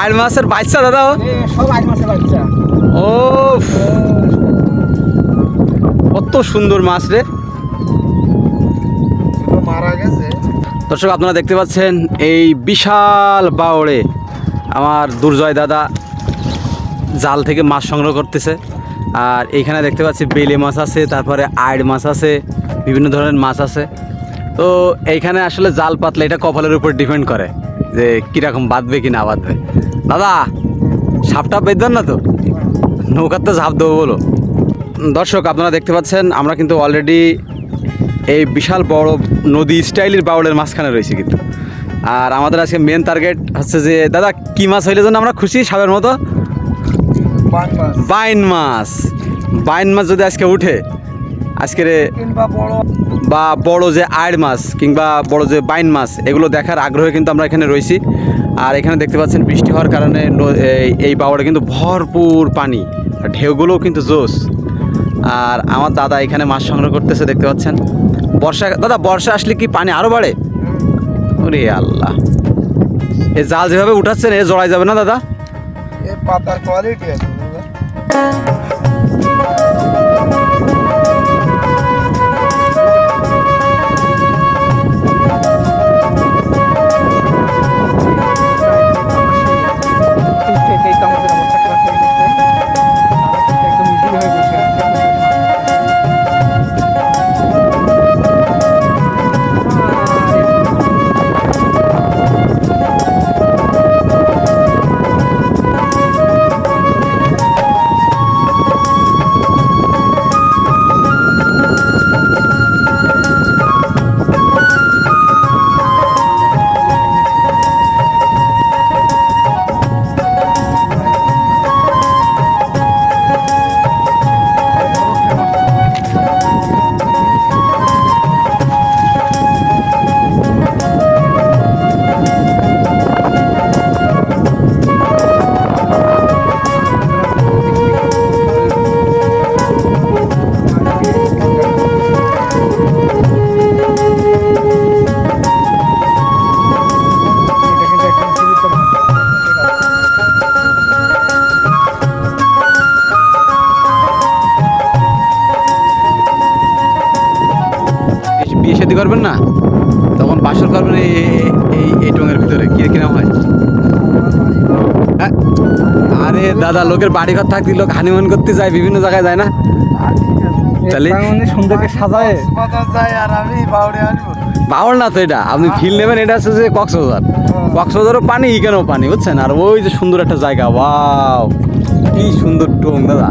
আড় মাসের বাচ্চা দাদা? ও? এ সব আট মাসের বাচ্চা। ও কত সুন্দর মাছ রে। মারা গেছে। দর্শক আপনারা দেখতে পাচ্ছেন এই বিশাল বাওড়ে আমার দুর্জয় দাদা জাল থেকে মাছ সংগ্রহ করতেছে। আর এইখানে দেখতে পাচ্ছি বেলে মাছ আছে তারপরে আইড় মাছ আছে বিভিন্ন ধরনের মাছ আছে। তো এইখানে আসলে জাল পাতলে এটা কপালের উপর ডিপেন্ড করে। যে কীরকম বাঁধবে কি না বাঁধবে। দাদা সাপটা বেঁধবেন না তো? নৌকার তো ঝাঁপ দেবো বলো। দর্শক আপনারা দেখতে পাচ্ছেন আমরা কিন্তু অলরেডি এই বিশাল বড় নদী স্টাইলের বাউলের মাঝখানে রয়েছে কিন্তু। আর আমাদের আজকে মেন টার্গেট হচ্ছে যে দাদা কি মাছ হইলে যেন আমরা খুশি সাপের মতো? বাইন মাছ। বাইন মাছ যদি আজকে উঠে আজকের বা বড় যে আড় মাছ কিংবা বড় যে বাইন মাছ এগুলো দেখার আগ্রহে কিন্তু আমরা এখানে রয়েছি। আর এখানে দেখতে পাচ্ছেন বৃষ্টি হওয়ার কারণে এই- বাওয়াটা কিন্তু ভরপুর পানি আর ঢেউগুলোও কিন্তু জোস আর আমার দাদা এখানে মাছ সংগ্রহ করতেছে দেখতে পাচ্ছেন। বর্ষা দাদা বর্ষা আসলে কি পানি আরও বাড়ে? ওরে আল্লাহ। এ জাল যেভাবে উঠাচ্ছেন এ জড়াই যাবে না দাদা? পাতার কোয়ালিটি আছে করবেন না? তখন বাসর করবেন এই এই এই টঙের ভিতরে। কি কীরকম হয়? হ্যাঁ? আরে দাদা, লোকের বাড়ি ঘর থাকতে লোক হানিমুন করতে যায়, বিভিন্ন জায়গায় যায় না? তাহলে সুন্দরকে সাজায় আর আমি বাউল না তো এটা। আপনি ফিল নেবেন, এটা হচ্ছে যে কক্সবাজার। কক্সবাজারও পানি এখানেও পানি, বুঝছেন? আর ওই যে সুন্দর একটা জায়গা বাও কি সুন্দর টং দাদা।